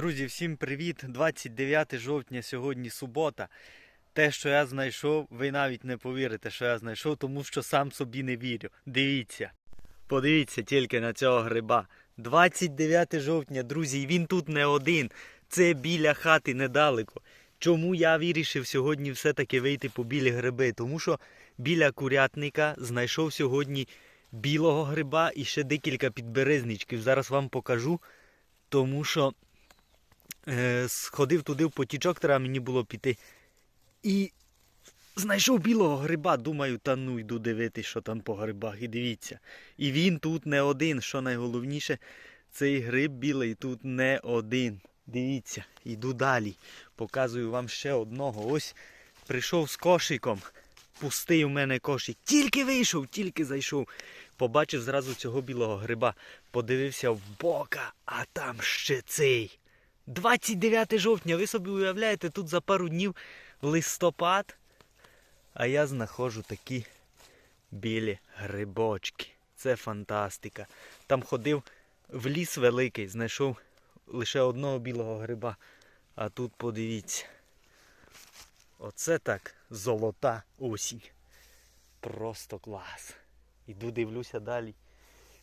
Друзі, всім привіт! 29 жовтня, сьогодні субота. Те, що я знайшов, ви навіть не повірите, що я знайшов, тому що сам собі не вірю. Дивіться. Подивіться тільки на цього гриба. 29 жовтня, друзі, і він тут не один. Це біля хати недалеко. Чому я вирішив сьогодні все-таки вийти по білі гриби? Тому що біля курятника знайшов сьогодні білого гриба і ще декілька підберезничків. Зараз вам покажу. Тому що сходив туди в потічок, треба мені було піти. І знайшов білого гриба. Думаю, та ну йду дивитись, що там по грибах. І дивіться. І він тут не один. Що найголовніше, цей гриб білий тут не один. Дивіться, йду далі. Показую вам ще одного. Ось прийшов з кошиком. Пустий у мене кошик. Тільки вийшов, тільки зайшов. Побачив зразу цього білого гриба. Подивився в бока, а там ще цей. 29 жовтня, ви собі уявляєте, тут за пару днів листопад, а я знаходжу такі білі грибочки. Це фантастика. Там ходив в ліс великий, знайшов лише одного білого гриба. А тут подивіться. Оце так золота осінь. Просто клас. Іду дивлюся далі.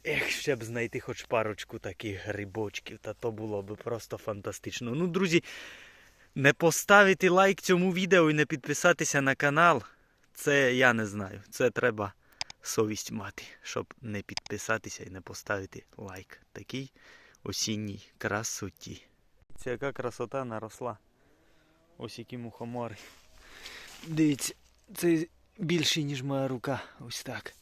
Ех, ще б знайти хоч парочку таких грибочків, та то було б просто фантастично. Ну, друзі, не поставити лайк цьому відео і не підписатися на канал, це я не знаю. Це треба совість мати, щоб не підписатися і не поставити лайк. Такий осінній красоті. Це яка красота наросла. Ось які мухомори. Дивіться, це більший, ніж моя рука. Ось так.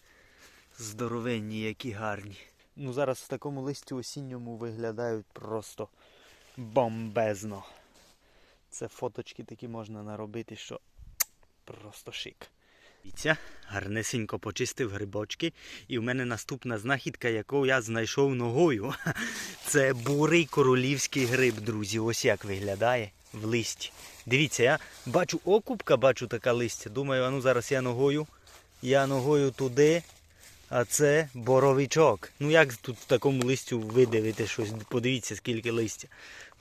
Здоровенні, які гарні. Ну зараз в такому листі осінньому виглядають просто бомбезно. Це фоточки такі можна наробити, що просто шик. Дивіться, гарнесенько почистив грибочки. І в мене наступна знахідка, яку я знайшов ногою. Це бурий королівський гриб, друзі. Ось як виглядає в листі. Дивіться, я бачу окупка, бачу така листя. Думаю, а ну зараз я ногою. Я ногою туди. А це боровичок. Ну як тут в такому листю видивити щось? Подивіться, скільки листя.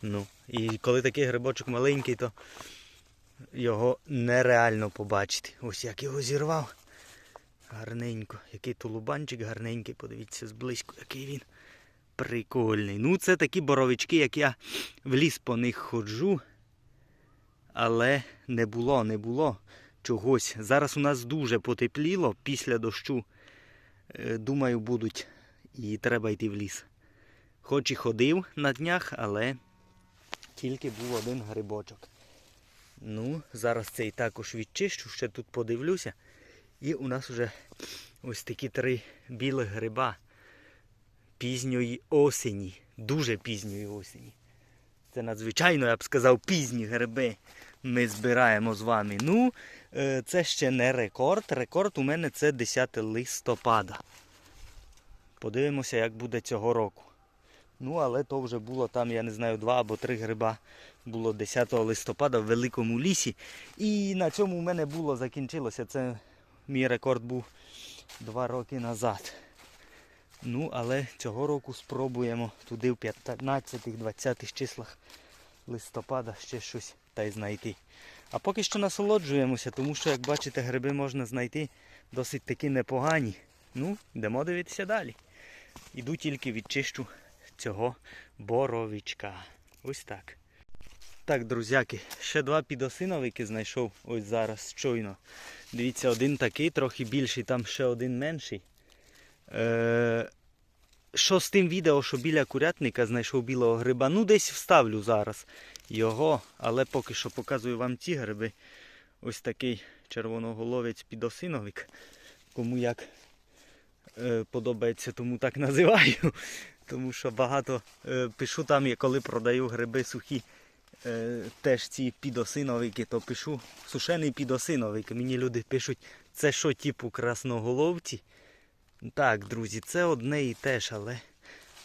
Ну, і коли такий грибочок маленький, то його нереально побачити. Ось як його зірвав. Гарненько. Який тулубанчик гарненький, подивіться зблизько, який він прикольний. Ну, це такі боровички, як я в ліс по них ходжу. Але не було, не було чогось. Зараз у нас дуже потепліло після дощу. Е, Думаю, будуть і треба йти в ліс. Хоч і ходив на днях, але тільки був один грибочок. Ну, зараз цей також відчищу, ще тут подивлюся. І у нас вже ось такі три білих гриба пізньої осені. Дуже пізньої осені. Це надзвичайно, я б сказав, пізні гриби ми збираємо з вами. Ну, е, це ще не рекорд. Рекорд у мене це 10 листопада. Подивимося, як буде цього року. Ну, але то вже було там, я не знаю, два або три гриба. Було 10 листопада в великому лісі. І на цьому у мене було закінчилося. Це мій рекорд був два роки назад. Ну, але цього року спробуємо туди в 15-20 числах листопада ще щось та й знайти. А поки що насолоджуємося, тому що, як бачите, гриби можна знайти досить таки непогані. Ну, йдемо дивитися далі. Іду тільки відчищу цього боровичка. Ось так. Так, друзяки, ще два підосиновики знайшов ось зараз щойно. Дивіться, один такий, трохи більший, там ще один менший. Е, що з тим відео, що біля курятника знайшов білого гриба, ну десь вставлю зараз його, але поки що показую вам ці гриби. Ось такий червоноголовець підосиновик. Кому як е, подобається, тому так називаю. Тому що багато е, пишу там, коли продаю гриби сухі, е, теж ці підосиновики, то пишу сушений підосиновик. Мені люди пишуть, це що, типу красноголовці? Так, друзі, це одне і те ж, але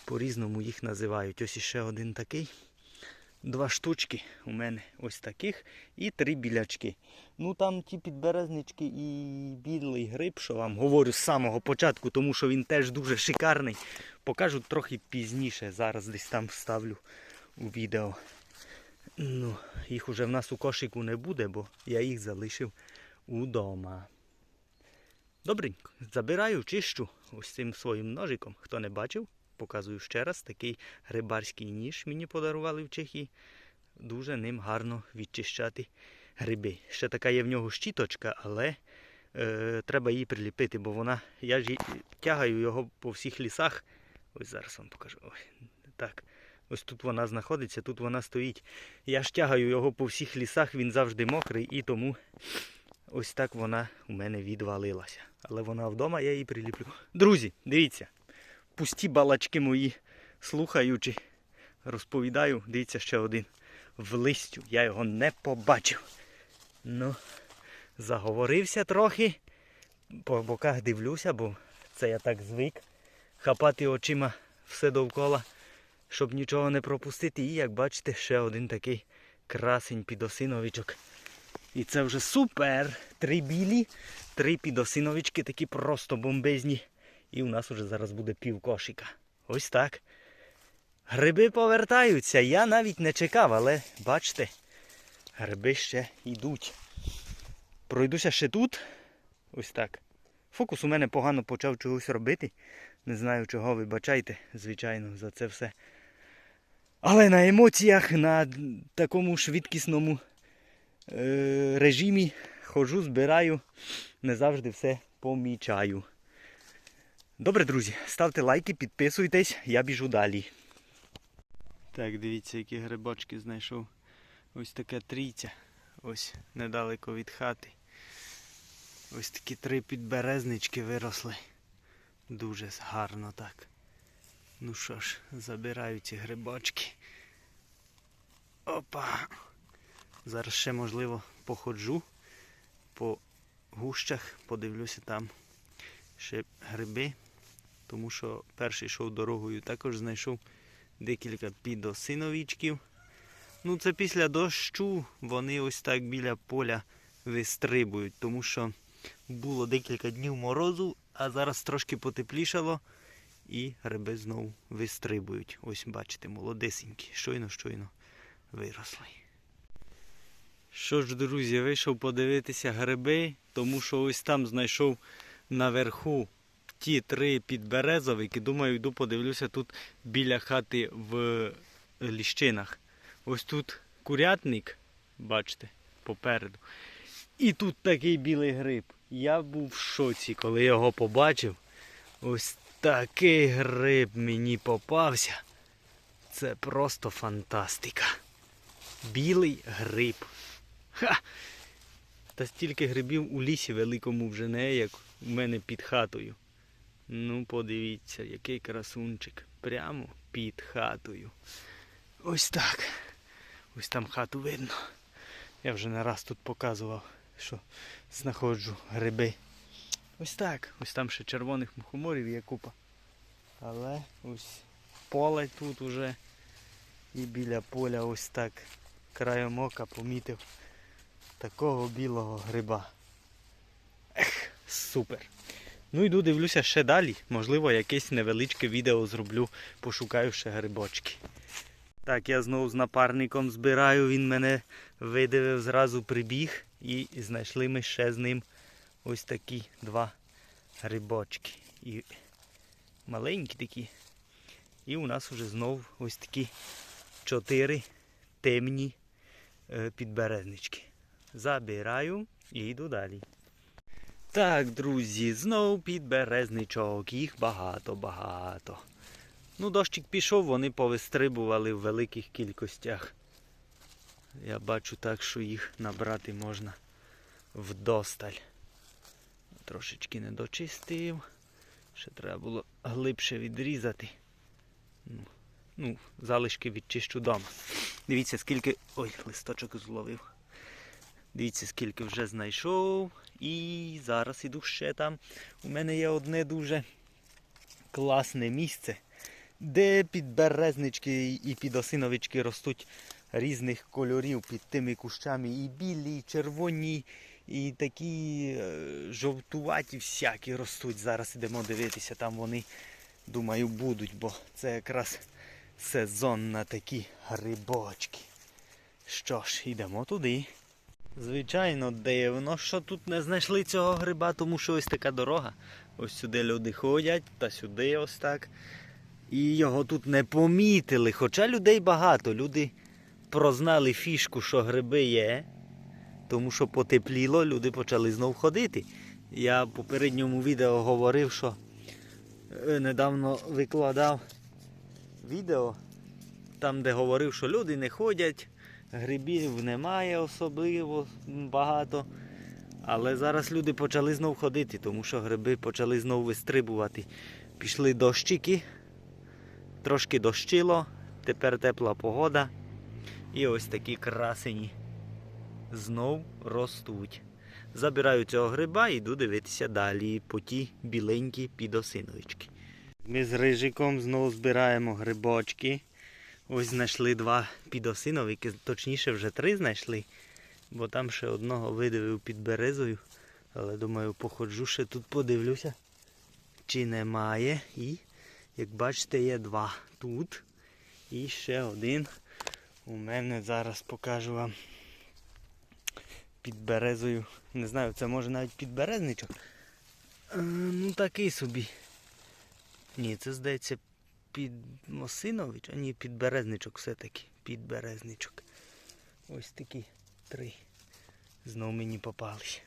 по-різному їх називають. Ось іще один такий. Два штучки у мене ось таких і три білячки. Ну там ті підберезнички і білий гриб, що вам говорю з самого початку, тому що він теж дуже шикарний. Покажу трохи пізніше. Зараз десь там вставлю у відео. Ну, їх уже в нас у кошику не буде, бо я їх залишив удома. Добренько, забираю, чищу ось цим своїм ножиком. Хто не бачив, показую ще раз. Такий грибарський ніж мені подарували в Чехії. Дуже ним гарно відчищати гриби. Ще така є в нього щіточка, але е, треба її приліпити, бо вона. Я ж тягаю його по всіх лісах. Ось зараз вам покажу. Ой, так. Ось тут вона знаходиться, тут вона стоїть. Я ж тягаю його по всіх лісах, він завжди мокрий і тому ось так вона у мене відвалилася. Але вона вдома, я її приліплю. Друзі, дивіться, пусті балачки мої, слухаючи, розповідаю, дивіться ще один в листю. Я його не побачив. Ну, заговорився трохи. По боках дивлюся, бо це я так звик. Хапати очима все довкола, щоб нічого не пропустити. І як бачите, ще один такий красень підосиновичок. І це вже супер. Три білі, три підосиновички, такі просто бомбезні. І у нас уже зараз буде пів кошика. Ось так. Гриби повертаються. Я навіть не чекав, але бачите, гриби ще йдуть. Пройдуся ще тут. Ось так. Фокус у мене погано почав чогось робити. Не знаю чого, вибачайте, звичайно, за це все. Але на емоціях, на такому швидкісному режимі ходжу, збираю, не завжди все помічаю. Добре, друзі, ставте лайки, підписуйтесь, я біжу далі. Так, дивіться, які грибочки знайшов. Ось така трійця. Ось недалеко від хати. Ось такі три підберезнички виросли. Дуже гарно так. Ну що ж, забираю ці грибочки. Опа! Зараз ще, можливо, походжу по гущах, подивлюся там ще гриби. Тому що перший йшов дорогою, також знайшов декілька підосиновічків. Ну, це після дощу вони ось так біля поля вистрибують, тому що було декілька днів морозу, а зараз трошки потеплішало і гриби знову вистрибують. Ось бачите, молодесенькі, щойно-щойно виросли. Що ж, друзі, вийшов подивитися гриби, тому що ось там знайшов наверху ті три підберезовики. Думаю, йду подивлюся тут біля хати в ліщинах. Ось тут курятник, бачите, попереду. І тут такий білий гриб. Я був в шоці, коли його побачив. Ось такий гриб мені попався. Це просто фантастика. Білий гриб. Ха! Та стільки грибів у лісі великому вже не, як у мене під хатою. Ну, подивіться, який красунчик. Прямо під хатою. Ось так. Ось там хату видно. Я вже не раз тут показував, що знаходжу гриби. Ось так. Ось там ще червоних мухоморів є купа. Але ось поле тут уже і біля поля ось так краєм ока помітив такого білого гриба. Ех, супер. Ну йду дивлюся ще далі. Можливо, якесь невеличке відео зроблю, пошукаю ще грибочки. Так, я знову з напарником збираю, він мене видивив, зразу прибіг і знайшли ми ще з ним ось такі два грибочки. І маленькі такі. І у нас вже знов ось такі чотири темні е, підберезнички. Забираю і йду далі. Так, друзі, знов підберезничок. Їх багато-багато. Ну, дощик пішов, вони повистрибували в великих кількостях. Я бачу так, що їх набрати можна вдосталь. Трошечки не дочистив. Ще треба було глибше відрізати. Ну, ну, залишки відчищу дома. Дивіться, скільки. Ой, листочок зловив. Дивіться, скільки вже знайшов. І зараз іду ще там. У мене є одне дуже класне місце, де підберезнички і підосиновички ростуть різних кольорів під тими кущами. І білі, і червоні, і такі е, жовтуваті всякі ростуть. Зараз ідемо дивитися, там вони, думаю, будуть, бо це якраз сезон на такі грибочки. Що ж, йдемо туди. Звичайно, дивно, що тут не знайшли цього гриба, тому що ось така дорога. Ось сюди люди ходять, та сюди ось так. І його тут не помітили. Хоча людей багато. Люди прознали фішку, що гриби є. Тому що потепліло, люди почали знов ходити. Я в попередньому відео говорив, що е, недавно викладав відео, там, де говорив, що люди не ходять, грибів немає особливо багато. Але зараз люди почали знов ходити, тому що гриби почали знов вистрибувати. Пішли дощики, трошки дощило, тепер тепла погода. І ось такі красені знов ростуть. Забираю цього гриба і йду дивитися далі по ті біленькі підосиновички. Ми з рижиком знову збираємо грибочки. Ось знайшли два підосиновики, точніше вже три знайшли, бо там ще одного видивив під березою. Але думаю, походжу ще тут подивлюся, чи немає. І, як бачите, є два тут. І ще один. У мене зараз покажу вам під березою. Не знаю, це може навіть підберезничок. Е, ну такий собі. Ні, це здається під Мосинович, а ні, підберезничок все-таки. Підберезничок. Ось такі три. Знов мені попались.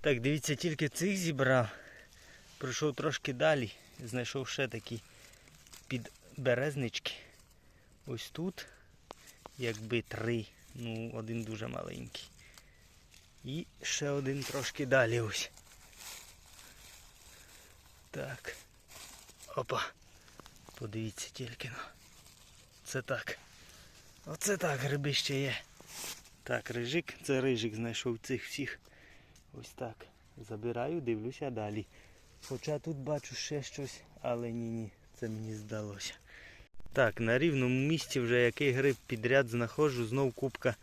Так, дивіться, тільки цих зібрав. Пройшов трошки далі, знайшов ще такі підберезнички. Ось тут, якби три. Ну, один дуже маленький. І ще один трошки далі ось. Так. Опа. Подивіться тільки на. Це так. Оце так гриби ще є. Так, рижик, це рижик знайшов цих всіх. Ось так. Забираю, дивлюся далі. Хоча тут бачу ще щось, але ні-ні, це мені здалося. Так, на рівному місці вже який гриб підряд знаходжу, знов кубка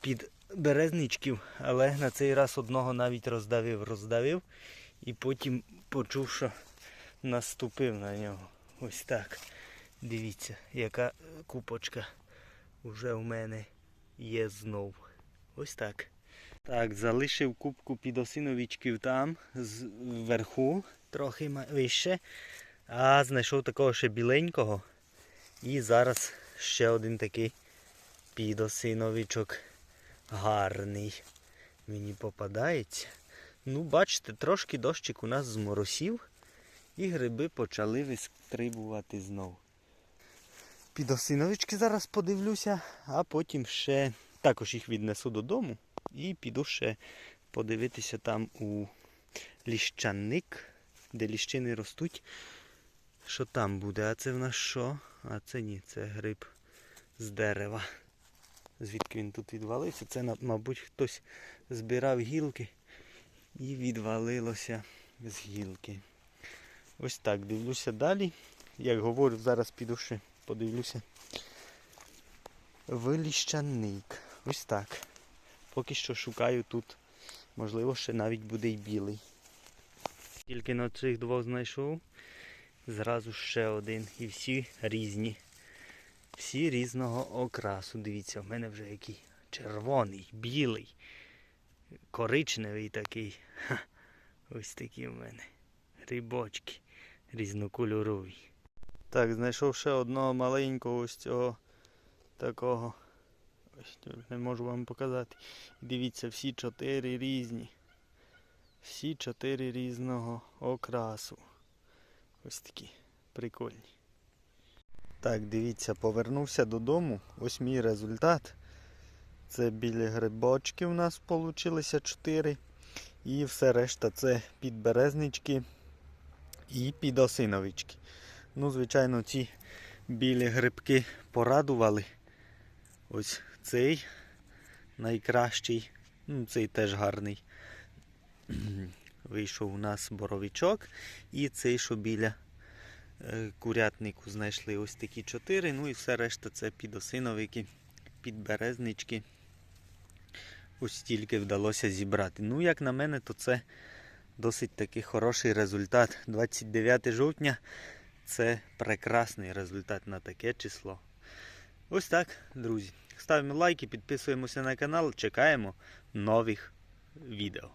під березничків, але на цей раз одного навіть роздавив, роздавив і потім почув, що наступив на нього. Ось так. Дивіться, яка купочка вже у мене є знов. Ось так. Так, залишив кубку підосиновичків там, зверху, трохи вище. А знайшов такого ще біленького. І зараз ще один такий підосиновичок гарний. Мені попадається. Ну, бачите, трошки дощик у нас зморосів. І гриби почали вистрибувати знову. Підосиновички зараз подивлюся, а потім ще також їх віднесу додому і піду ще подивитися там у ліщаник, де ліщини ростуть. Що там буде? А це в нас що? А це ні, це гриб з дерева. Звідки він тут відвалився? Це, мабуть, хтось збирав гілки і відвалилося з гілки. Ось так, дивлюся далі. Як говорю, зараз піду ще подивлюся. Виліщаник. Ось так. Поки що шукаю тут. Можливо, ще навіть буде й білий. Тільки на цих двох знайшов. Зразу ще один. І всі різні. Всі різного окрасу. Дивіться, в мене вже який червоний, білий, коричневий такий. Ха. Ось такі в мене грибочки різнокольорові. Так, знайшов ще одного маленького ось цього такого. Ось не можу вам показати. Дивіться, всі чотири різні. Всі чотири різного окрасу. Ось такі прикольні. Так, дивіться, повернувся додому. Ось мій результат. Це білі грибочки у нас вийшло 4. І все решта це підберезнички і підосиновички. Ну, звичайно, ці білі грибки порадували. Ось цей найкращий. Ну, цей теж гарний. Вийшов у нас боровичок. І цей, що біля е, курятнику знайшли ось такі чотири. Ну і все решта це підосиновики, підберезнички. Ось стільки вдалося зібрати. Ну, як на мене, то це досить таки хороший результат. 29 жовтня це прекрасний результат на таке число. Ось так, друзі. Ставимо лайки, підписуємося на канал, чекаємо нових відео.